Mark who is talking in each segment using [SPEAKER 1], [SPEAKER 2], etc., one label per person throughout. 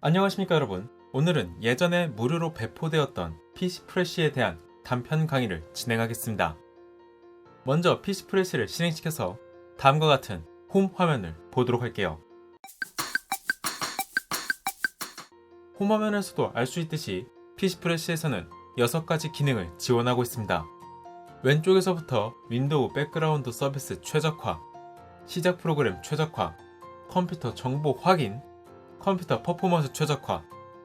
[SPEAKER 1] 안녕하십니까 여러분. 오늘은 예전에 무료로 배포되었던 PC 프레시에 대한 단편 강의를 진행하겠습니다. 먼저 PC 프레시를 실행시켜서 다음과 같은 홈 화면을 보도록 할게요. 홈 화면에서도 알 수 있듯이 PC 프레시에서는 6가지 기능을 지원하고 있습니다. 왼쪽에서부터 윈도우 백그라운드 서비스 최적화, 시작 프로그램 최적화, 컴퓨터 정보 확인, 컴퓨터 퍼포먼스 최적화,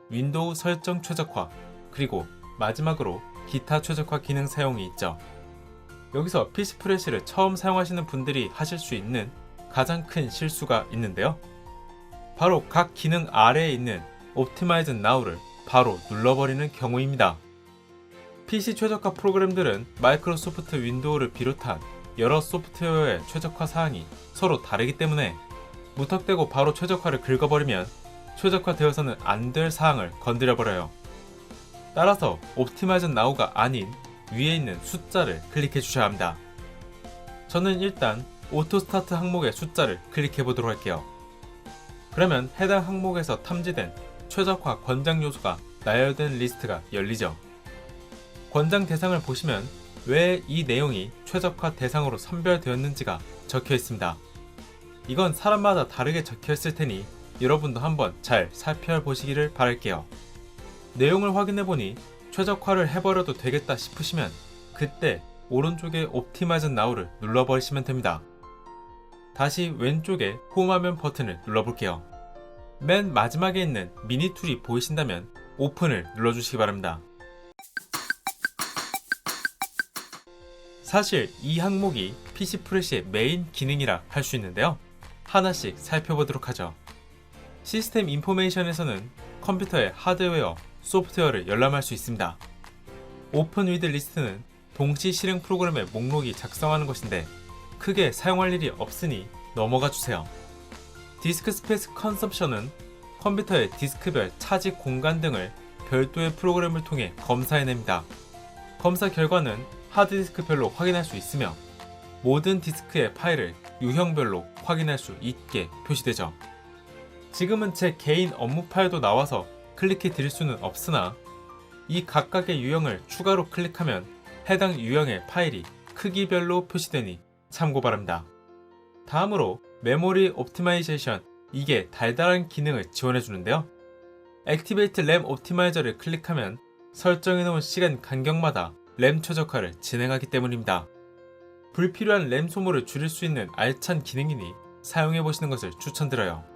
[SPEAKER 1] 윈도우 설정 최적화, 그리고 마지막으로 기타 최적화 기능 사용이 있죠. 여기서 PC 프레시를 처음 사용하시는 분들이 하실 수 있는 가장 큰 실수가 있는데요. 바로 각 기능 아래에 있는 Optimize Now를 바로 눌러버리는 경우입니다. PC 최적화 프로그램들은 마이크로소프트 윈도우를 비롯한 여러 소프트웨어의 최적화 사항이 서로 다르기 때문에 무턱대고 바로 최적화를 긁어버리면 최적화되어서는 안 될 사항을 건드려버려요. 따라서 옵티마이즈 나우가 아닌 위에 있는 숫자를 클릭해 주셔야 합니다. 저는 일단 오토 스타트 항목의 숫자를 클릭해 보도록 할게요. 그러면 해당 항목에서 탐지된 최적화 권장 요소가 나열된 리스트가 열리죠. 권장 대상을 보시면 왜 이 내용이 최적화 대상으로 선별되었는지가 적혀 있습니다. 이건 사람마다 다르게 적혀 있을 테니 여러분도 한번 잘 살펴보시기를 바랄게요. 내용을 확인해 보니 최적화를 해버려도 되겠다 싶으시면 그때 오른쪽에 옵티마이즈 나우를 눌러버리시면 됩니다. 다시 왼쪽에 홈화면 버튼을 눌러볼게요. 맨 마지막에 있는 미니 툴이 보이신다면 오픈을 눌러주시기 바랍니다. 사실 이 항목이 PC 프레시의 메인 기능이라 할 수 있는데요. 하나씩 살펴보도록 하죠. 시스템 인포메이션에서는 컴퓨터의 하드웨어, 소프트웨어를 열람할 수 있습니다. 오픈 위드 리스트는 동시 실행 프로그램의 목록이 작성하는 것인데 크게 사용할 일이 없으니 넘어가 주세요. 디스크 스페이스 컨섭션은 컴퓨터의 디스크별 차지 공간 등을 별도의 프로그램을 통해 검사해냅니다. 검사 결과는 하드디스크별로 확인할 수 있으며 모든 디스크의 파일을 유형별로 확인할 수 있게 표시되죠. 지금은 제 개인 업무 파일도 나와서 클릭해 드릴 수는 없으나 이 각각의 유형을 추가로 클릭하면 해당 유형의 파일이 크기별로 표시되니 참고 바랍니다. 다음으로 메모리 옵티마이제이션 이게 달달한 기능을 지원해 주는데요. 액티베이트 램 옵티마이저를 클릭하면 설정해 놓은 시간 간격마다 램 최적화를 진행하기 때문입니다. 불필요한 램 소모를 줄일 수 있는 알찬 기능이니 사용해 보시는 것을 추천드려요.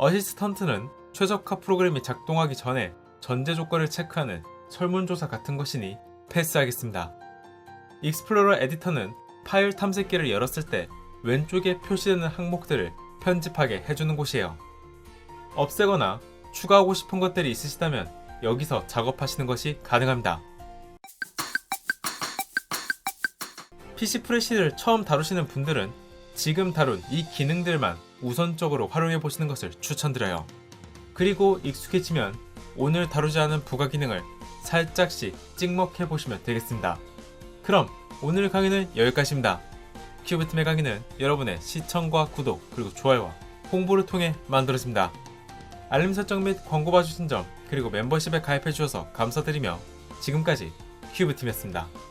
[SPEAKER 1] 어시스턴트는 최적화 프로그램이 작동하기 전에 전제 조건을 체크하는 설문조사 같은 것이니 패스하겠습니다. 익스플로러 에디터는 파일 탐색기를 열었을 때 왼쪽에 표시되는 항목들을 편집하게 해주는 곳이에요. 없애거나 추가하고 싶은 것들이 있으시다면 여기서 작업하시는 것이 가능합니다. PC 프레시를 처음 다루시는 분들은 지금 다룬 이 기능들만 우선적으로 활용해 보시는 것을 추천드려요. 그리고 익숙해지면 오늘 다루지 않은 부가 기능을 살짝씩 찍먹해 보시면 되겠습니다. 그럼 오늘 강의는 여기까지입니다. 큐브팀의 강의는 여러분의 시청과 구독 그리고 좋아요와 홍보를 통해 만들어집니다. 알림 설정 및 광고 봐주신 점 그리고 멤버십에 가입해 주셔서 감사드리며 지금까지 큐브팀이었습니다.